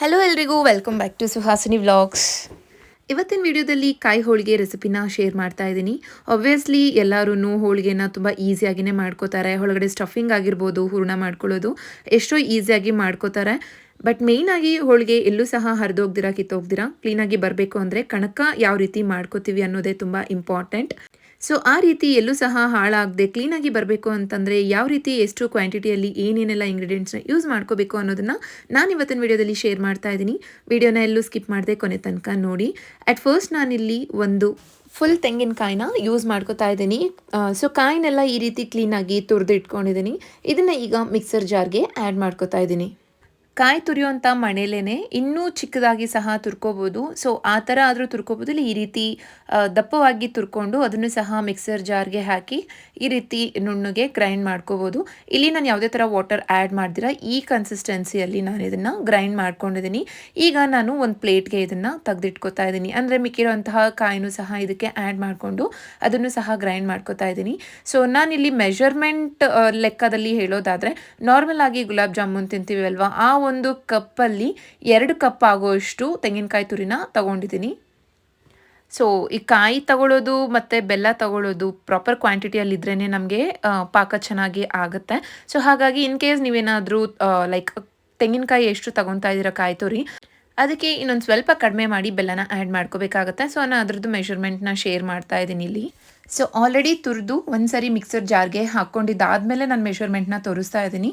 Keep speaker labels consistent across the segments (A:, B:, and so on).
A: Hello ಎಲ್ರಿಗೂ welcome back to Suhasini vlogs ಇವತ್ತಿನ ವಿಡಿಯೋದಲ್ಲಿ ಕಾಯಿ ಹೋಳಿಗೆ ರೆಸಿಪಿನ ಶೇರ್ ಮಾಡ್ತಾ ಇದ್ದೀನಿ. ಒಬ್ವಿಯಸ್ಲಿ ಎಲ್ಲರೂ ಹೋಳಿಗೆನ ತುಂಬ ಈಸಿಯಾಗಿಯೇ ಮಾಡ್ಕೋತಾರೆ. ಒಳಗಡೆ ಸ್ಟಫಿಂಗ್ ಆಗಿರ್ಬೋದು, ಹೂರ್ಣ ಮಾಡ್ಕೊಳ್ಳೋದು ಎಷ್ಟೋ ಈಸಿಯಾಗಿ ಮಾಡ್ಕೋತಾರೆ. ಬಟ್ ಮೇಯ್ನಾಗಿ ಹೋಳಿಗೆ ಎಲ್ಲೂ ಸಹ ಹರಿದೋಗ್ದಿರಾ, ಕಿತ್ತೋಗ್ದಿರಾ ಕ್ಲೀನಾಗಿ ಬರಬೇಕು ಅಂದರೆ ಕಣಕ ಯಾವ ರೀತಿ ಮಾಡ್ಕೋತೀವಿ ಅನ್ನೋದೇ ತುಂಬ ಇಂಪಾರ್ಟೆಂಟ್ ಸೊ ಆ ರೀತಿ ಎಲ್ಲೂ ಸಹ ಹಾಳಾಗದೆ ಕ್ಲೀನಾಗಿ ಬರಬೇಕು ಅಂತಂದರೆ ಯಾವ ರೀತಿ ಎಷ್ಟು ಕ್ವಾಂಟಿಟಿಯಲ್ಲಿ ಏನೇನೆಲ್ಲ ಇಂಗ್ರೀಡಿಯೆಂಟ್ಸ್ನ ಯೂಸ್ ಮಾಡ್ಕೋಬೇಕು ಅನ್ನೋದನ್ನು ನಾನು ಇವತ್ತಿನ ವಿಡಿಯೋದಲ್ಲಿ ಶೇರ್ ಮಾಡ್ತಾ ಇದ್ದೀನಿ. ವಿಡಿಯೋನ ಎಲ್ಲೂ ಸ್ಕಿಪ್ ಮಾಡದೆ ಕೊನೆ ತನಕ ನೋಡಿ. ಅಟ್ ಫಸ್ಟ್ ನಾನಿಲ್ಲಿ ಒಂದು ಫುಲ್ ತೆಂಗಿನಕಾಯಿನ ಯೂಸ್ ಮಾಡ್ಕೋತಾ ಇದ್ದೀನಿ. ಸೊ ಕಾಯಿನೆಲ್ಲ ಈ ರೀತಿ ಕ್ಲೀನಾಗಿ ತುರಿದು ಇಟ್ಕೊಂಡಿದ್ದೀನಿ ಇದನ್ನು ಈಗ ಮಿಕ್ಸರ್ ಜಾರ್ಗೆ ಆ್ಯಡ್ ಮಾಡ್ಕೋತಾ ಇದ್ದೀನಿ. ಕಾಯಿ ತುರಿಯುವಂಥ ಮಣೆಲೇ ಇನ್ನೂ ಚಿಕ್ಕದಾಗಿ ಸಹ ತುರ್ಕೋಬೋದು. ಸೊ ಆ ಥರ ಆದರೂ ತುರ್ಕೋಬೋದು ಇಲ್ಲಿ ಈ ರೀತಿ ದಪ್ಪವಾಗಿ ತುರ್ಕೊಂಡು ಅದನ್ನು ಸಹ ಮಿಕ್ಸರ್ ಜಾರ್ಗೆ ಹಾಕಿ ಈ ರೀತಿ ನುಣ್ಣಗೆ ಗ್ರೈಂಡ್ ಮಾಡ್ಕೋಬೋದು. ಇಲ್ಲಿ ನಾನು ಯಾವುದೇ ಥರ ವಾಟರ್ ಆ್ಯಡ್ ಮಾಡ್ದಿರ, ಈ ಕನ್ಸಿಸ್ಟೆನ್ಸಿಯಲ್ಲಿ ನಾನು ಇದನ್ನು ಗ್ರೈಂಡ್ ಮಾಡ್ಕೊಂಡಿದ್ದೀನಿ ಈಗ ನಾನು ಒಂದು ಪ್ಲೇಟ್ಗೆ ಇದನ್ನು ತೆಗೆದಿಟ್ಕೋತಾ ಇದ್ದೀನಿ ಅಂದರೆ ಮಿಕ್ಕಿರೋಂತಹ ಕಾಯಿನೂ ಸಹ ಇದಕ್ಕೆ ಆ್ಯಡ್ ಮಾಡಿಕೊಂಡು ಅದನ್ನು ಸಹ ಗ್ರೈಂಡ್ ಮಾಡ್ಕೋತಾ ಇದ್ದೀನಿ ಸೊ ನಾನಿಲ್ಲಿ ಮೆಷರ್ಮೆಂಟ್ ಲೆಕ್ಕದಲ್ಲಿ ಹೇಳೋದಾದರೆ ನಾರ್ಮಲ್ ಆಗಿ ಗುಲಾಬ್ ಜಾಮೂನ್ ತಿಂತೀವಿ ಅಲ್ವಾ, ಆ ಒಂದು ಕಪ್ಪಲ್ಲಿ ಎರಡು ಕಪ್ ಆಗೋಷ್ಟು ತೆಂಗಿನಕಾಯಿ ತುರಿನ ತಗೊಂಡಿದ್ದೀನಿ. ಸೊ ಈ ಕಾಯಿ ತಗೊಳ್ಳೋದು ಮತ್ತು ಬೆಲ್ಲ ತಗೊಳ್ಳೋದು ಪ್ರಾಪರ್ ಕ್ವಾಂಟಿಟಿಯಲ್ಲಿ ಇದ್ರೇ ನಮಗೆ ಪಾಕ ಚೆನ್ನಾಗಿ ಆಗುತ್ತೆ. ಸೊ ಹಾಗಾಗಿ ಇನ್ ಕೇಸ್ ನೀವೇನಾದರೂ ಲೈಕ್ ತೆಂಗಿನಕಾಯಿ ಎಷ್ಟು ತಗೊತಾ ಇದ್ದೀರಾ ಕಾಯಿ ತುರಿ, ಅದಕ್ಕೆ ಇನ್ನೊಂದು ಸ್ವಲ್ಪ ಕಡಿಮೆ ಮಾಡಿ ಬೆಲ್ಲನ ಆ್ಯಡ್ ಮಾಡ್ಕೋಬೇಕಾಗತ್ತೆ. ಸೊ ನಾನು ಅದ್ರದ್ದು ಮೆಷರ್ಮೆಂಟ್ನ ಶೇರ್ ಮಾಡ್ತಾ ಇದ್ದೀನಿ ಇಲ್ಲಿ. ಸೊ ಆಲ್ರೆಡಿ ತುರಿದು ಒಂದ್ಸರಿ ಮಿಕ್ಸರ್ ಜಾರ್ಗೆ ಹಾಕ್ಕೊಂಡಿದ್ದಾದಮೇಲೆ ನಾನು ಮೆಷರ್ಮೆಂಟ್ನ ತೋರಿಸ್ತಾ ಇದ್ದೀನಿ.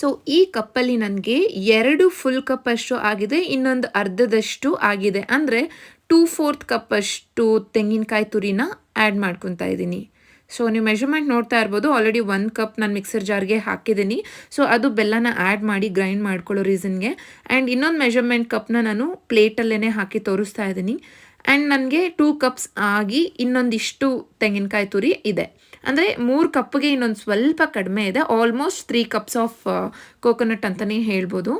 A: ಸೊ ಈ ಕಪ್ಪಲ್ಲಿ ನನಗೆ ಎರಡು ಫುಲ್ ಕಪ್ ಅಷ್ಟು ಆಗಿದೆ, ಇನ್ನೊಂದು ಅರ್ಧದಷ್ಟು ಆಗಿದೆ. ಅಂದರೆ ಟೂ ಫೋರ್ತ್ ಕಪ್ ಅಷ್ಟು ತೆಂಗಿನಕಾಯಿ ತುರಿನ ಆ್ಯಡ್ ಮಾಡ್ಕೊತಾ ಇದ್ದೀನಿ. ಸೊ ನೀವು ಮೆಷರ್ಮೆಂಟ್ ನೋಡ್ತಾ ಇರ್ಬೋದು ಆಲ್ರೆಡಿ ಒಂದು ಕಪ್ ನಾನು ಮಿಕ್ಸರ್ ಜಾರ್ಗೆ ಹಾಕಿದ್ದೀನಿ. ಸೊ ಅದು ಬೆಲ್ಲನ ಆ್ಯಡ್ ಮಾಡಿ ಗ್ರೈಂಡ್ ಮಾಡ್ಕೊಳ್ಳೋ ರೀಸನ್ಗೆ ಆ್ಯಂಡ್ ಇನ್ನೊಂದು ಮೆಷರ್ಮೆಂಟ್ ಕಪ್ನ ನಾನು ಪ್ಲೇಟಲ್ಲೇ ಹಾಕಿ ತೋರಿಸ್ತಾ ಇದ್ದೀನಿ. ಆ್ಯಂಡ್ ನನಗೆ ಟೂ ಕಪ್ಸ್ ಆಗಿ ಇನ್ನೊಂದಿಷ್ಟು ತೆಂಗಿನಕಾಯಿ ತುರಿ ಇದೆ. ಅಂದರೆ ಮೂರು ಕಪ್ಗೆ ಇನ್ನೊಂದು ಸ್ವಲ್ಪ ಕಡಿಮೆ ಇದೆ. Almost three cups of coconut ಅಂತಲೇ ಹೇಳ್ಬೋದು.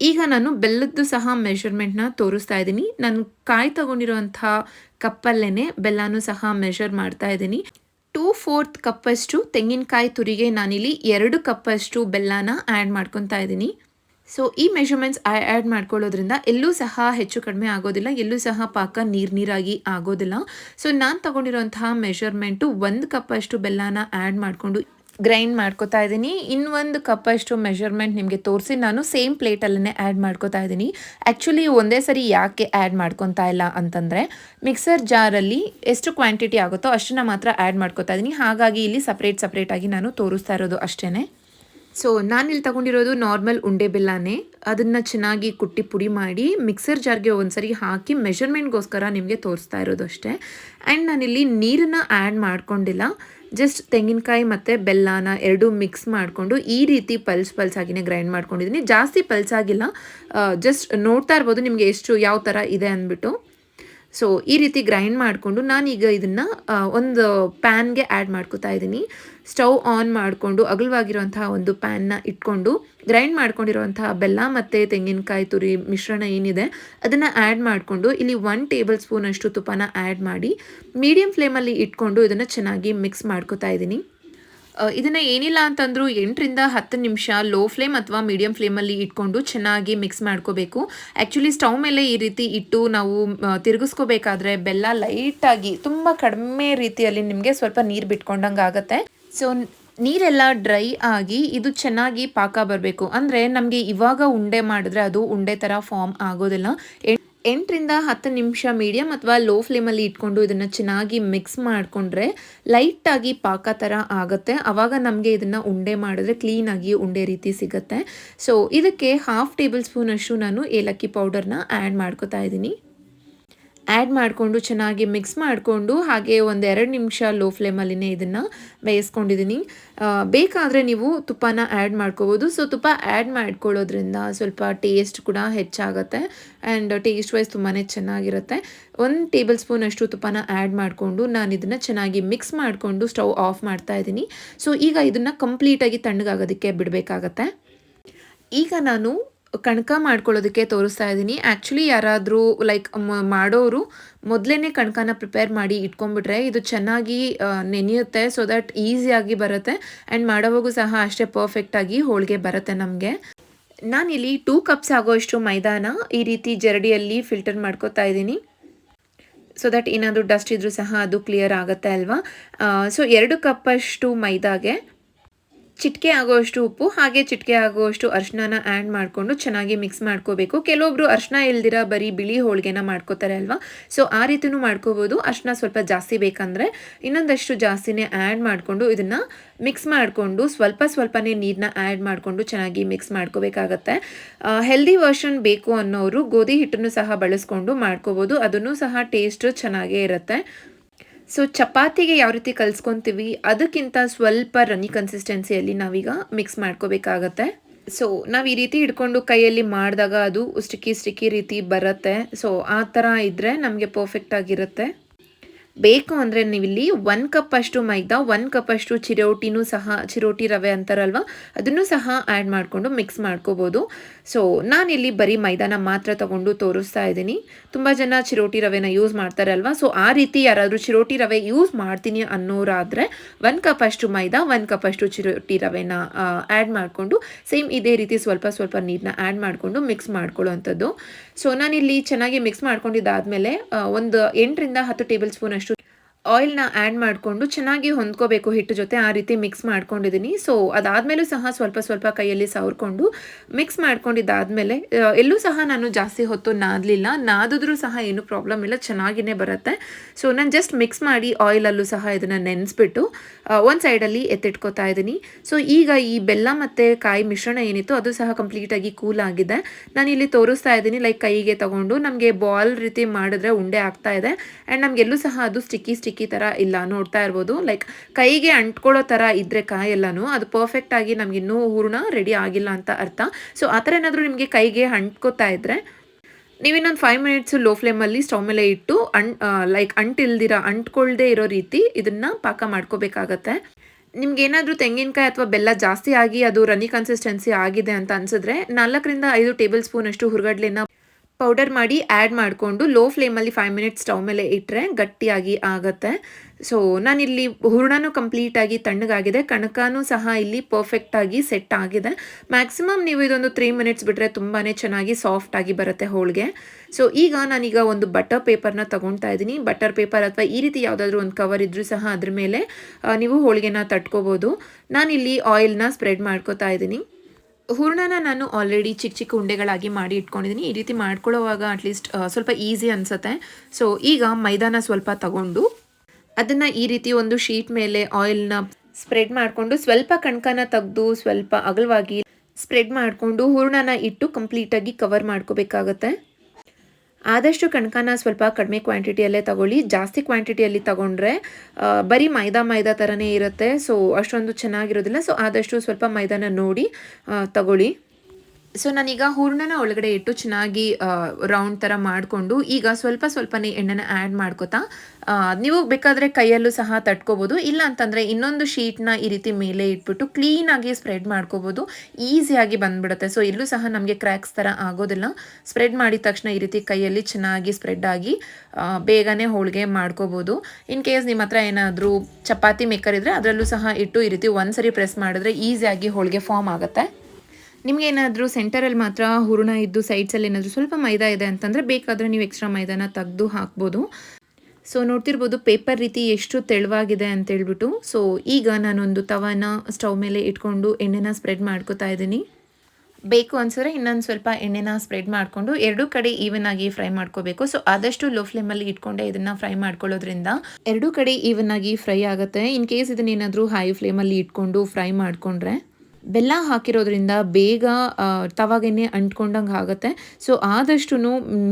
A: ಈಗ ನಾನು ಬೆಲ್ಲದ್ದು ಸಹ ಮೆಷರ್ಮೆಂಟ್ನ ತೋರಿಸ್ತಾ ಇದ್ದೀನಿ. ನಾನು ಕಾಯಿ ತಗೊಂಡಿರುವಂಥ ಕಪ್ಪಲ್ಲೇ ಬೆಲ್ಲನೂ ಸಹ ಮೆಷರ್ ಮಾಡ್ತಾ ಇದ್ದೀನಿ. ಟೂ ಫೋರ್ತ್ ಕಪ್ಪಷ್ಟು ತೆಂಗಿನಕಾಯಿ ತುರಿಗೆ ನಾನಿಲ್ಲಿ ಎರಡು ಕಪ್ಪಷ್ಟು ಬೆಲ್ಲನ ಆ್ಯಡ್ ಮಾಡ್ಕೊತಾ ಇದ್ದೀನಿ. ಸೊ ಈ ಮೆಷರ್ಮೆಂಟ್ಸ್ ಆ್ಯಡ್ ಮಾಡ್ಕೊಳ್ಳೋದ್ರಿಂದ ಎಲ್ಲೂ ಸಹ ಹೆಚ್ಚು ಕಡಿಮೆ ಆಗೋದಿಲ್ಲ, ಎಲ್ಲೂ ಸಹ ಪಾಕ ನೀರು ನೀರಾಗಿ ಆಗೋದಿಲ್ಲ. ಸೊ ನಾನು ತೊಗೊಂಡಿರೋಂತಹ ಮೆಷರ್ಮೆಂಟು ಒಂದು ಕಪ್ಪಷ್ಟು ಬೆಲ್ಲನ ಆ್ಯಡ್ ಮಾಡಿಕೊಂಡು ಗ್ರೈಂಡ್ ಮಾಡ್ಕೋತಾ ಇದ್ದೀನಿ. ಇನ್ನೊಂದು ಕಪ್ಪಷ್ಟು ಮೆಷರ್ಮೆಂಟ್ ನಿಮಗೆ ತೋರಿಸಿ ನಾನು ಸೇಮ್ ಪ್ಲೇಟಲ್ಲೇ ಆ್ಯಡ್ ಮಾಡ್ಕೋತಾ ಇದ್ದೀನಿ. ಆ್ಯಕ್ಚುಲಿ ಒಂದೇ ಸರಿ ಯಾಕೆ ಆ್ಯಡ್ ಮಾಡ್ಕೊತಾ ಇಲ್ಲ ಅಂತಂದರೆ ಮಿಕ್ಸರ್ ಜಾರಲ್ಲಿ ಎಷ್ಟು ಕ್ವಾಂಟಿಟಿ ಆಗುತ್ತೋ ಅಷ್ಟನ್ನು ಮಾತ್ರ ಆ್ಯಡ್ ಮಾಡ್ಕೋತಾ ಇದ್ದೀನಿ. ಹಾಗಾಗಿ ಇಲ್ಲಿ ಸಪ್ರೇಟ್ ಸಪ್ರೇಟಾಗಿ ನಾನು ತೋರಿಸ್ತಾ ಇರೋದು ಅಷ್ಟೇ ಸೊ ನಾನಿಲ್ಲಿ ತಗೊಂಡಿರೋದು ನಾರ್ಮಲ್ ಉಂಡೆ ಬೆಲ್ಲನೇ. ಅದನ್ನು ಚೆನ್ನಾಗಿ ಕುಟ್ಟಿ ಪುಡಿ ಮಾಡಿ ಮಿಕ್ಸರ್ ಜಾರ್ಗೆ ಒಂದ್ಸರಿ ಹಾಕಿ ಮೆಷರ್ಮೆಂಟ್ಗೋಸ್ಕರ ನಿಮಗೆ ತೋರಿಸ್ತಾ ಇರೋದು ಅಷ್ಟೇ. ಆ್ಯಂಡ್ ನಾನಿಲ್ಲಿ ನೀರನ್ನು ಆ್ಯಡ್ ಮಾಡ್ಕೊಂಡಿಲ್ಲ. ಜಸ್ಟ್ ತೆಂಗಿನಕಾಯಿ ಮತ್ತು ಬೆಲ್ಲನ ಎರಡೂ ಮಿಕ್ಸ್ ಮಾಡಿಕೊಂಡು ಈ ರೀತಿ ಪಲ್ಸ್ ಪಲ್ಸ್ ಆಗಿನೇ ಗ್ರೈಂಡ್ ಮಾಡ್ಕೊಂಡಿದ್ದೀನಿ ಜಾಸ್ತಿ ಪಲ್ಸ್ ಆಗಿಲ್ಲ. ಜಸ್ಟ್ ನೋಡ್ತಾ ಇರ್ಬೋದು ನಿಮಗೆ ಎಷ್ಟು ಯಾವ ಥರ ಇದೆ ಅಂದ್ಬಿಟ್ಟು. ಸೊ ಈ ರೀತಿ ಗ್ರೈಂಡ್ ಮಾಡಿಕೊಂಡು ನಾನೀಗ ಇದನ್ನು ಒಂದು ಪ್ಯಾನ್ಗೆ ಆ್ಯಡ್ ಮಾಡ್ಕೋತಾ ಇದ್ದೀನಿ. ಸ್ಟವ್ ಆನ್ ಮಾಡಿಕೊಂಡು ಅಗಲವಾಗಿರುವಂತಹ ಒಂದು ಪ್ಯಾನ್ನ ಇಟ್ಕೊಂಡು ಗ್ರೈಂಡ್ ಮಾಡ್ಕೊಂಡಿರುವಂತಹ ಬೆಲ್ಲ ಮತ್ತು ತೆಂಗಿನಕಾಯಿ ತುರಿ ಮಿಶ್ರಣ ಏನಿದೆ, ಅದನ್ನು ಆ್ಯಡ್ ಮಾಡಿಕೊಂಡು ಇಲ್ಲಿ ಒನ್ ಟೇಬಲ್ ಸ್ಪೂನ್ ಅಷ್ಟು ತುಪ್ಪನ ಆ್ಯಡ್ ಮಾಡಿ ಮೀಡಿಯಂ ಫ್ಲೇಮಲ್ಲಿ ಇಟ್ಕೊಂಡು ಇದನ್ನು ಚೆನ್ನಾಗಿ ಮಿಕ್ಸ್ ಮಾಡ್ಕೋತಾ ಇದ್ದೀನಿ. ಇದನ್ನು ಏನಿಲ್ಲ ಅಂತಂದರೂ ಎಂಟರಿಂದ ಹತ್ತು ನಿಮಿಷ ಲೋ ಫ್ಲೇಮ್ ಅಥವಾ ಮೀಡಿಯಂ ಫ್ಲೇಮಲ್ಲಿ ಇಟ್ಕೊಂಡು ಚೆನ್ನಾಗಿ ಮಿಕ್ಸ್ ಮಾಡ್ಕೋಬೇಕು. ಆ್ಯಕ್ಚುಲಿ ಸ್ಟವ್ ಮೇಲೆ ಈ ರೀತಿ ಇಟ್ಟು ನಾವು ತಿರುಗಿಸ್ಕೊಬೇಕಾದ್ರೆ ಬೆಲ್ಲ ಲೈಟಾಗಿ ತುಂಬ ಕಡಿಮೆ ರೀತಿಯಲ್ಲಿ ನಿಮಗೆ ಸ್ವಲ್ಪ ನೀರು ಬಿಟ್ಕೊಂಡಂಗೆ ಆಗುತ್ತೆ. ಸೊ ನೀರೆಲ್ಲ ಡ್ರೈ ಆಗಿ ಇದು ಚೆನ್ನಾಗಿ ಪಾಕ ಬರಬೇಕು. ಅಂದರೆ ನಮಗೆ ಇವಾಗ ಉಂಡೆ ಮಾಡಿದ್ರೆ ಅದು ಉಂಡೆ ಥರ ಫಾರ್ಮ್ ಆಗೋದಿಲ್ಲ. ಎಂಟರಿಂದ ಹತ್ತು ನಿಮಿಷ ಮೀಡಿಯಮ್ ಅಥವಾ ಲೋ ಫ್ಲೇಮಲ್ಲಿ ಇಟ್ಕೊಂಡು ಇದನ್ನು ಚೆನ್ನಾಗಿ ಮಿಕ್ಸ್ ಮಾಡಿಕೊಂಡ್ರೆ ಲೈಟಾಗಿ ಪಾಕ ಥರ ಆಗುತ್ತೆ. ಆವಾಗ ನಮಗೆ ಇದನ್ನು ಉಂಡೆ ಮಾಡಿದ್ರೆ ಕ್ಲೀನಾಗಿ ಉಂಡೆ ರೀತಿ ಸಿಗುತ್ತೆ. ಸೊ ಇದಕ್ಕೆ ಹಾಫ್ ಟೇಬಲ್ ಸ್ಪೂನಷ್ಟು ನಾನು ಏಲಕ್ಕಿ ಪೌಡರ್ನ ಆ್ಯಡ್ ಮಾಡ್ಕೋತಾ ಇದ್ದೀನಿ. ಆ್ಯಡ್ ಮಾಡಿಕೊಂಡು ಚೆನ್ನಾಗಿ ಮಿಕ್ಸ್ ಮಾಡಿಕೊಂಡು ಹಾಗೆ ಒಂದು ಎರಡು ನಿಮಿಷ ಲೋ ಫ್ಲೇಮಲ್ಲಿನೇ ಇದನ್ನು ಬೇಯಿಸ್ಕೊಂಡಿದ್ದೀನಿ ಬೇಕಾದರೆ ನೀವು ತುಪ್ಪನ ಆ್ಯಡ್ ಮಾಡ್ಕೋಬೋದು. ಸೊ ತುಪ್ಪ ಆ್ಯಡ್ ಮಾಡ್ಕೊಳ್ಳೋದ್ರಿಂದ ಸ್ವಲ್ಪ ಟೇಸ್ಟ್ ಕೂಡ ಹೆಚ್ಚಾಗುತ್ತೆ ಆ್ಯಂಡ್ ಟೇಸ್ಟ್ ವೈಸ್ ತುಂಬಾ ಚೆನ್ನಾಗಿರುತ್ತೆ. ಒಂದು ಟೇಬಲ್ ಸ್ಪೂನ್ ಅಷ್ಟು ತುಪ್ಪನ ಆ್ಯಡ್ ಮಾಡಿಕೊಂಡು ನಾನು ಇದನ್ನು ಚೆನ್ನಾಗಿ ಮಿಕ್ಸ್ ಮಾಡಿಕೊಂಡು ಸ್ಟವ್ ಆಫ್ ಮಾಡ್ತಾ ಇದ್ದೀನಿ ಸೊ ಈಗ ಇದನ್ನು ಕಂಪ್ಲೀಟಾಗಿ ತಣ್ಣಗಾಗೋದಕ್ಕೆ ಬಿಡಬೇಕಾಗತ್ತೆ. ಈಗ ನಾನು ಕಣಕ ಮಾಡ್ಕೊಳ್ಳೋದಕ್ಕೆ ತೋರಿಸ್ತಾ ಇದ್ದೀನಿ. ಆ್ಯಕ್ಚುಲಿ ಯಾರಾದರೂ ಲೈಕ್ ಮಾಡೋರು ಮೊದಲೇ ಕಣಕನ ಪ್ರಿಪೇರ್ ಮಾಡಿ ಇಟ್ಕೊಂಡ್ಬಿಟ್ರೆ ಇದು ಚೆನ್ನಾಗಿ ನೆನೆಯುತ್ತೆ ಸೊ ದಟ್ ಈಸಿಯಾಗಿ ಬರುತ್ತೆ. ಆ್ಯಂಡ್ ಮಾಡೋವಾಗೂ ಸಹ ಅಷ್ಟೇ ಪರ್ಫೆಕ್ಟಾಗಿ ಹೋಳಿಗೆ ಬರುತ್ತೆ ನಮಗೆ. ನಾನಿಲ್ಲಿ ಟೂ ಕಪ್ಸ್ ಆಗೋಷ್ಟು ಮೈದಾನ ಈ ರೀತಿ ಜರಡಿಯಲ್ಲಿ ಫಿಲ್ಟರ್ ಮಾಡ್ಕೋತಾ ಇದ್ದೀನಿ. ಸೊ ದಟ್ ಏನಾದರೂ ಡಸ್ಟ್ ಇದ್ರೂ ಸಹ ಅದು ಕ್ಲಿಯರ್ ಆಗುತ್ತೆ ಅಲ್ವಾ? ಸೊ ಎರಡು ಕಪ್ಪಷ್ಟು ಮೈದಾಗೆ. ಚಿಟಿಕೆ ಆಗೋಷ್ಟು ಉಪ್ಪು, ಹಾಗೆ ಚಿಟಿಕೆ ಆಗೋಷ್ಟು ಅರ್ಶಿನ ಆ್ಯಡ್ ಮಾಡಿಕೊಂಡು ಚೆನ್ನಾಗಿ ಮಿಕ್ಸ್ ಮಾಡ್ಕೋಬೇಕು. ಕೆಲವೊಬ್ರು ಅರ್ಶಿನ ಇಲ್ದಿರ ಬರೀ ಬಿಳಿ ಹೋಳಿಗೆನ ಮಾಡ್ಕೋತಾರೆ ಅಲ್ವಾ? ಸೊ ಆ ರೀತಿಯೂ ಮಾಡ್ಕೋಬೋದು. ಅರ್ಶಿನ ಸ್ವಲ್ಪ ಜಾಸ್ತಿ ಬೇಕಂದರೆ ಇನ್ನೊಂದಷ್ಟು ಜಾಸ್ತಿನೇ ಆ್ಯಡ್ ಮಾಡಿಕೊಂಡು ಇದನ್ನು ಮಿಕ್ಸ್ ಮಾಡಿಕೊಂಡು ಸ್ವಲ್ಪ ಸ್ವಲ್ಪನೇ ನೀರನ್ನ ಆ್ಯಡ್ ಮಾಡಿಕೊಂಡು ಚೆನ್ನಾಗಿ ಮಿಕ್ಸ್ ಮಾಡ್ಕೋಬೇಕಾಗತ್ತೆ. ಹೆಲ್ದಿ ವರ್ಷನ್ ಬೇಕು ಅನ್ನೋರು ಗೋಧಿ ಹಿಟ್ಟನ್ನು ಸಹ ಬಳಸ್ಕೊಂಡು ಮಾಡ್ಕೋಬೋದು. ಅದನ್ನು ಸಹ ಟೇಸ್ಟ್ ಚೆನ್ನಾಗೇ ಇರುತ್ತೆ. ಸೊ ಚಪಾತಿಗೆ ಯಾವ ರೀತಿ ಕಲಿಸ್ಕೊತೀವಿ, ಅದಕ್ಕಿಂತ ಸ್ವಲ್ಪ ರನ್ನಿ ಕನ್ಸಿಸ್ಟೆನ್ಸಿಯಲ್ಲಿ ನಾವೀಗ ಮಿಕ್ಸ್ ಮಾಡ್ಕೋಬೇಕಾಗತ್ತೆ. ಸೊ ನಾವು ಈ ರೀತಿ ಹಿಡ್ಕೊಂಡು ಕೈಯಲ್ಲಿ ಮಾಡಿದಾಗ ಅದು ಸ್ಟಿಕ್ಕಿ ಸ್ಟಿಕ್ಕಿ ರೀತಿ ಬರುತ್ತೆ. ಸೊ ಆ ಥರ ಇದ್ದರೆ ನಮಗೆ ಪರ್ಫೆಕ್ಟ್ ಆಗಿರುತ್ತೆ. ಬೇಕು ಅಂದರೆ ನೀವಿಲ್ಲಿ ಒನ್ ಕಪ್ ಅಷ್ಟು ಮೈದಾ ಒನ್ ಕಪ್ ಅಷ್ಟು ಚಿರೋಟಿನೂ ಸಹ, ಚಿರೋಟಿ ರವೆ ಅಂತಾರಲ್ವ? ಅದನ್ನು ಸಹ ಆ್ಯಡ್ ಮಾಡಿಕೊಂಡು ಮಿಕ್ಸ್ ಮಾಡ್ಕೋಬೋದು. ಸೊ ನಾನಿಲ್ಲಿ ಬರೀ ಮೈದಾನ ಮಾತ್ರ ತಗೊಂಡು ತೋರಿಸ್ತಾ ಇದ್ದೀನಿ. ತುಂಬ ಜನ ಚಿರೋಟಿ ರವೆನ ಯೂಸ್ ಮಾಡ್ತಾರೆ ಅಲ್ವಾ ಸೊ ಆ ರೀತಿ ಯಾರಾದರೂ ಚಿರೋಟಿ ರವೆ ಯೂಸ್ ಮಾಡ್ತೀನಿ ಅನ್ನೋರಾದರೆ ಒನ್ ಕಪ್ ಅಷ್ಟು ಮೈದಾ ಒನ್ ಕಪ್ ಅಷ್ಟು ಚಿರೋಟಿ ರವೆನ ಆ್ಯಡ್ ಮಾಡಿಕೊಂಡು ಸೇಮ್ ಇದೇ ರೀತಿ ಸ್ವಲ್ಪ ಸ್ವಲ್ಪ ನೀರನ್ನ ಆ್ಯಡ್ ಮಾಡಿಕೊಂಡು ಮಿಕ್ಸ್ ಮಾಡ್ಕೊಳ್ಳೋವಂಥದ್ದು. ಸೊ ನಾನಿಲ್ಲಿ ಚೆನ್ನಾಗಿ ಮಿಕ್ಸ್ ಮಾಡ್ಕೊಂಡಿದ್ದಾದಮೇಲೆ ಒಂದು ಎಂಟರಿಂದ ಹತ್ತು ಟೇಬಲ್ ಸ್ಪೂನ್ ಅಷ್ಟು ಆಯಿಲ್ನ ಆ್ಯಡ್ ಮಾಡಿಕೊಂಡು ಚೆನ್ನಾಗಿ ಹೊಂದ್ಕೋಬೇಕು ಹಿಟ್ಟು ಜೊತೆ ಆ ರೀತಿ ಮಿಕ್ಸ್ ಮಾಡ್ಕೊಂಡಿದ್ದೀನಿ. ಸೊ ಅದಾದಮೇಲೂ ಸಹ ಸ್ವಲ್ಪ ಸ್ವಲ್ಪ ಕೈಯಲ್ಲಿ ಸವರ್ಕೊಂಡು ಮಿಕ್ಸ್ ಮಾಡ್ಕೊಂಡಿದ್ದಾದಮೇಲೆ ಎಲ್ಲೂ ಸಹ ನಾನು ಜಾಸ್ತಿ ಹೊತ್ತು ನಾದಲಿಲ್ಲ. ನಾದಿದ್ರೂ ಸಹ ಏನು ಪ್ರಾಬ್ಲಮ್ ಇಲ್ಲ. ಚೆನ್ನಾಗಿಯೇ ಬರುತ್ತೆ. ಸೊ ನಾನು ಜಸ್ಟ್ ಮಿಕ್ಸ್ ಮಾಡಿ ಆಯಿಲಲ್ಲೂ ಸಹ ಇದನ್ನು ನೆನೆಸ್ಬಿಟ್ಟು ಒಂದು ಸೈಡಲ್ಲಿ ಎತ್ತಿಟ್ಕೋತಾ ಇದ್ದೀನಿ. ಸೊ ಈಗ ಈ ಬೆಲ್ಲ ಮತ್ತು ಕಾಯಿ ಮಿಶ್ರಣ ಏನಿತ್ತು ಅದು ಸಹ ಕಂಪ್ಲೀಟಾಗಿ ಕೂಲ್ ಆಗಿದೆ. ನಾನು ಇಲ್ಲಿ ತೋರಿಸ್ತಾ ಇದ್ದೀನಿ. ಲೈಕ್ ಕೈಗೆ ತಗೊಂಡು ನಮಗೆ ಬಾಲ್ ರೀತಿ ಮಾಡಿದ್ರೆ ಉಂಡೆ ಆಗ್ತಾ ಇದೆ. ಆ್ಯಂಡ್ ನಮಗೆಲ್ಲೂ ಸಹ ಅದು ಸ್ಟಿಕ್ಕಿ ಸ್ಟಿಕ್ಕಿ ಥರ ಇಲ್ಲ ನೋಡ್ತಾ ಇರ್ಬೋದು. ಲೈಕ್ ಕೈಗೆ ಅಂಟ್ಕೊಳ್ಳೋ ಥರ ಇದ್ದರೆ ಕಾಯೆಲ್ಲನೂ, ಅದು ಪರ್ಫೆಕ್ಟಾಗಿ ನಮ್ಗೆ ಇನ್ನೂ ಹೂರ್ಣ ರೆಡಿ ಆಗಿಲ್ಲ ಅಂತ ಅರ್ಥ. ಸೊ ಆ ಥರ ಏನಾದರೂ ನಿಮಗೆ ಕೈಗೆ ಅಂಟ್ಕೋತಾ ಇದ್ದರೆ ನೀವಿನ್ನೊಂದು ಫೈವ್ ಮಿನಿಟ್ಸ್ ಲೋ ಫ್ಲೇಮಲ್ಲಿ ಸ್ಟವ್ ಮೇಲೆ ಇಟ್ಟು ಅಂಟ್ ಲೈಕ್ ಅಂಟಿಲ್ದಿರ, ಅಂಟ್ಕೊಳ್ದೇ ಇರೋ ರೀತಿ ಇದನ್ನು ಪಾಕ ಮಾಡ್ಕೋಬೇಕಾಗತ್ತೆ. ನಿಮ್ಗೆ ಏನಾದರೂ ತೆಂಗಿನಕಾಯಿ ಅಥವಾ ಬೆಲ್ಲ ಜಾಸ್ತಿ ಆಗಿ ಅದು ರನಿ ಕನ್ಸಿಸ್ಟೆನ್ಸಿ ಆಗಿದೆ ಅಂತ ಅನ್ಸಿದ್ರೆ ನಾಲ್ಕರಿಂದ ಐದು ಟೇಬಲ್ ಸ್ಪೂನ್ ಅಷ್ಟು ಹುರ್ಗಡ್ಲೆನ ಪೌಡರ್ ಮಾಡಿ ಆ್ಯಡ್ ಮಾಡಿಕೊಂಡು ಲೋ ಫ್ಲೇಮಲ್ಲಿ ಫೈವ್ ಮಿನಿಟ್ಸ್ ಸ್ಟವ್ ಮೇಲೆ ಇಟ್ಟರೆ ಗಟ್ಟಿಯಾಗಿ ಆಗುತ್ತೆ. ಸೊ ನಾನಿಲ್ಲಿ ಹೂರಣನೂ ಕಂಪ್ಲೀಟಾಗಿ ತಣ್ಣಗಾಗಿದೆ. ಕಣಕನೂ ಸಹ ಇಲ್ಲಿ ಪರ್ಫೆಕ್ಟಾಗಿ ಸೆಟ್ ಆಗಿದೆ. ಮ್ಯಾಕ್ಸಿಮಮ್ ನೀವು ಇದೊಂದು ತ್ರೀ ಮಿನಿಟ್ಸ್ ಬಿಟ್ಟರೆ ತುಂಬಾ ಚೆನ್ನಾಗಿ ಸಾಫ್ಟಾಗಿ ಬರುತ್ತೆ ಹೋಳಿಗೆ. ಸೊ ಈಗ ನಾನೀಗ ಒಂದು ಬಟರ್ ಪೇಪರ್ನ ತೊಗೊಳ್ತಾ ಇದ್ದೀನಿ. ಬಟರ್ ಪೇಪರ್ ಅಥವಾ ಈ ರೀತಿ ಯಾವುದಾದ್ರೂ ಒಂದು ಕವರ್ ಇದ್ದರೂ ಸಹ ಅದ್ರ ಮೇಲೆ ನೀವು ಹೋಳಿಗೆನ ತಟ್ಕೋಬೋದು. ನಾನಿಲ್ಲಿ ಆಯಿಲ್ನ ಸ್ಪ್ರೆಡ್ ಮಾಡ್ಕೋತಾ ಇದ್ದೀನಿ. ಹೂರ್ಣನ ನಾನು ಆಲ್ರೆಡಿ ಚಿಕ್ಕ ಚಿಕ್ಕ ಉಂಡೆಗಳಾಗಿ ಮಾಡಿ ಇಟ್ಕೊಂಡಿದ್ದೀನಿ ಈ ರೀತಿ ಮಾಡ್ಕೊಳ್ಳೋವಾಗ ಅಟ್ಲೀಸ್ಟ್ ಸ್ವಲ್ಪ ಈಸಿ ಅನಿಸುತ್ತೆ. ಸೊ ಈಗ ಮೈದಾನ ಸ್ವಲ್ಪ ತಗೊಂಡು ಅದನ್ನು ಈ ರೀತಿ ಒಂದು ಶೀಟ್ ಮೇಲೆ ಆಯಿಲ್ನ ಸ್ಪ್ರೆಡ್ ಮಾಡಿಕೊಂಡು ಸ್ವಲ್ಪ ಕಣ್ಕನ ತೆಗೆದು ಸ್ವಲ್ಪ ಅಗಲವಾಗಿ ಸ್ಪ್ರೆಡ್ ಮಾಡಿಕೊಂಡು ಹೂರ್ಣನ ಇಟ್ಟು ಕಂಪ್ಲೀಟಾಗಿ ಕವರ್ ಮಾಡ್ಕೋಬೇಕಾಗತ್ತೆ. ಆದಷ್ಟು ಕಣ್ಕನ ಸ್ವಲ್ಪ ಕಡಿಮೆ ಕ್ವಾಂಟಿಟಿಯಲ್ಲೇ ತಗೊಳ್ಳಿ. ಜಾಸ್ತಿ ಕ್ವಾಂಟಿಟಿಯಲ್ಲಿ ತಗೊಂಡ್ರೆ ಬರೀ ಮೈದಾ ಮೈದಾ ಥರನೇ ಇರುತ್ತೆ. ಸೊ ಅಷ್ಟೊಂದು ಚೆನ್ನಾಗಿರೋದಿಲ್ಲ. ಸೊ ಆದಷ್ಟು ಸ್ವಲ್ಪ ಮೈದಾನ ನೋಡಿ ತಗೊಳ್ಳಿ. ಸೊ ನಾನೀಗ ಹೂರ್ಣನ ಒಳಗಡೆ ಇಟ್ಟು ಚೆನ್ನಾಗಿ ರೌಂಡ್ ಥರ ಮಾಡಿಕೊಂಡು ಈಗ ಸ್ವಲ್ಪ ಸ್ವಲ್ಪನೇ ಎಣ್ಣೆನ ಆ್ಯಡ್ ಮಾಡ್ಕೋತಾ ನೀವು ಬೇಕಾದರೆ ಕೈಯಲ್ಲೂ ಸಹ ತಟ್ಕೋಬೋದು. ಇಲ್ಲ ಅಂತಂದರೆ ಇನ್ನೊಂದು ಶೀಟ್ನ ಈ ರೀತಿ ಮೇಲೆ ಇಟ್ಬಿಟ್ಟು ಕ್ಲೀನಾಗಿ ಸ್ಪ್ರೆಡ್ ಮಾಡ್ಕೋಬೋದು. ಈಸಿಯಾಗಿ ಬಂದ್ಬಿಡುತ್ತೆ. ಸೊ ಇಲ್ಲೂ ಸಹ ನಮಗೆ ಕ್ರ್ಯಾಕ್ಸ್ ಥರ ಆಗೋದಿಲ್ಲ. ಸ್ಪ್ರೆಡ್ ಮಾಡಿದ ತಕ್ಷಣ ಈ ರೀತಿ ಕೈಯಲ್ಲಿ ಚೆನ್ನಾಗಿ ಸ್ಪ್ರೆಡ್ ಆಗಿ ಬೇಗನೆ ಹೋಳಿಗೆ ಮಾಡ್ಕೋಬೋದು. ಇನ್ ಕೇಸ್ ನಿಮ್ಮ ಹತ್ರ ಏನಾದರೂ ಚಪಾತಿ ಮೇಕರ್ ಇದ್ದರೆ ಅದರಲ್ಲೂ ಸಹ ಇಟ್ಟು ಈ ರೀತಿ ಒಂದ್ಸರಿ ಪ್ರೆಸ್ ಮಾಡಿದ್ರೆ ಈಸಿಯಾಗಿ ಹೋಳಿಗೆ ಫಾರ್ಮ್ ಆಗುತ್ತೆ. ನಿಮಗೇನಾದರೂ ಸೆಂಟರಲ್ಲಿ ಮಾತ್ರ ಹೂರಣ ಇದ್ದು ಸೈಡ್ಸಲ್ಲಿ ಏನಾದರೂ ಸ್ವಲ್ಪ ಮೈದಾ ಇದೆ ಅಂತಂದರೆ ಬೇಕಾದರೆ ನೀವು ಎಕ್ಸ್ಟ್ರಾ ಮೈದಾನ ತೆಗೆದು ಹಾಕ್ಬೋದು. ಸೊ ನೋಡ್ತಿರ್ಬೋದು ಪೇಪರ್ ರೀತಿ ಎಷ್ಟು ತೆಳುವಾಗಿದೆ ಅಂತೇಳ್ಬಿಟ್ಟು ಸೊ ಈಗ ನಾನೊಂದು ತವನ ಸ್ಟವ್ ಮೇಲೆ ಇಟ್ಕೊಂಡು ಎಣ್ಣೆನ ಸ್ಪ್ರೆಡ್ ಮಾಡ್ಕೋತಾ ಇದ್ದೀನಿ. ಬೇಕು ಅನ್ಸಿದ್ರೆ ಇನ್ನೊಂದು ಸ್ವಲ್ಪ ಎಣ್ಣೆನ ಸ್ಪ್ರೆಡ್ ಮಾಡಿಕೊಂಡು ಎರಡೂ ಕಡೆ ಈವನ್ ಆಗಿ ಫ್ರೈ ಮಾಡ್ಕೋಬೇಕು. ಸೊ ಆದಷ್ಟು ಲೋ ಫ್ಲೇಮಲ್ಲಿ ಇಟ್ಕೊಂಡೆ ಇದನ್ನು ಫ್ರೈ ಮಾಡ್ಕೊಳ್ಳೋದ್ರಿಂದ ಎರಡೂ ಕಡೆ ಈವನ್ ಆಗಿ ಫ್ರೈ ಆಗುತ್ತೆ. ಇನ್ ಕೇಸ್ ಇದನ್ನೇನಾದರೂ ಹೈ ಫ್ಲೇಮಲ್ಲಿ ಇಟ್ಕೊಂಡು ಫ್ರೈ ಮಾಡಿಕೊಂಡ್ರೆ. ಬೆಲ್ಲ ಹಾಕಿರೋದ್ರಿಂದ ಬೇಗ ತವಾಗೆನೆ ಅಂಟ್ಕೊಂಡಂಗೆ ಆಗುತ್ತೆ. ಸೊ ಆದಷ್ಟು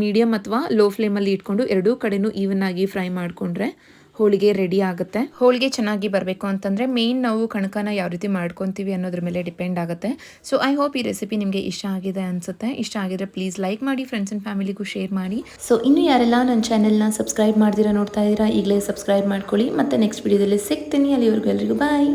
A: ಮೀಡಿಯಮ್ ಅಥವಾ ಲೋ ಫ್ಲೇಮಲ್ಲಿ ಇಟ್ಕೊಂಡು ಎರಡೂ ಕಡೆನೂ ಈವನ್ ಆಗಿ ಫ್ರೈ ಮಾಡಿಕೊಂಡ್ರೆ ಹೋಳಿಗೆ ರೆಡಿ ಆಗುತ್ತೆ. ಹೋಳಿಗೆ ಚೆನ್ನಾಗಿ ಬರಬೇಕು ಅಂತಂದರೆ ಮೇಯ್ನ್ ನಾವು ಕಣಕನ ಯಾವ ರೀತಿ ಮಾಡ್ಕೊತೀವಿ ಅನ್ನೋದ್ರ ಮೇಲೆ ಡಿಪೆಂಡ್ ಆಗುತ್ತೆ. ಸೊ ಐ ಹೋಪ್ ಈ ರೆಸಿಪಿ ನಿಮಗೆ ಇಷ್ಟ ಆಗಿದೆ ಅನಿಸುತ್ತೆ. ಇಷ್ಟ ಆಗಿದ್ರೆ ಪ್ಲೀಸ್ ಲೈಕ್ ಮಾಡಿ ಫ್ರೆಂಡ್ಸ್ ಆ್ಯಂಡ್ ಫ್ಯಾಮಿಲಿಗೂ ಶೇರ್ ಮಾಡಿ.
B: ಸೊ ಇನ್ನು ಯಾರೆಲ್ಲ ನನ್ನ ಚಾನೆಲ್ನ ಸಬ್ಸ್ಕ್ರೈಬ್ ಮಾಡ್ದಿರಾ ನೋಡ್ತಾ ಇದ್ದೀರಾ ಈಗಲೇ ಸಬ್ಸ್ಕ್ರೈಬ್ ಮಾಡ್ಕೊಳ್ಳಿ. ಮತ್ತು ನೆಕ್ಸ್ಟ್ ವಿಡಿಯೋದಲ್ಲಿ ಸಿಗ್ತೀನಿ. ಅಲ್ಲಿವರೆಗೂ ಎಲ್ರಿಗೂ ಬಾಯ್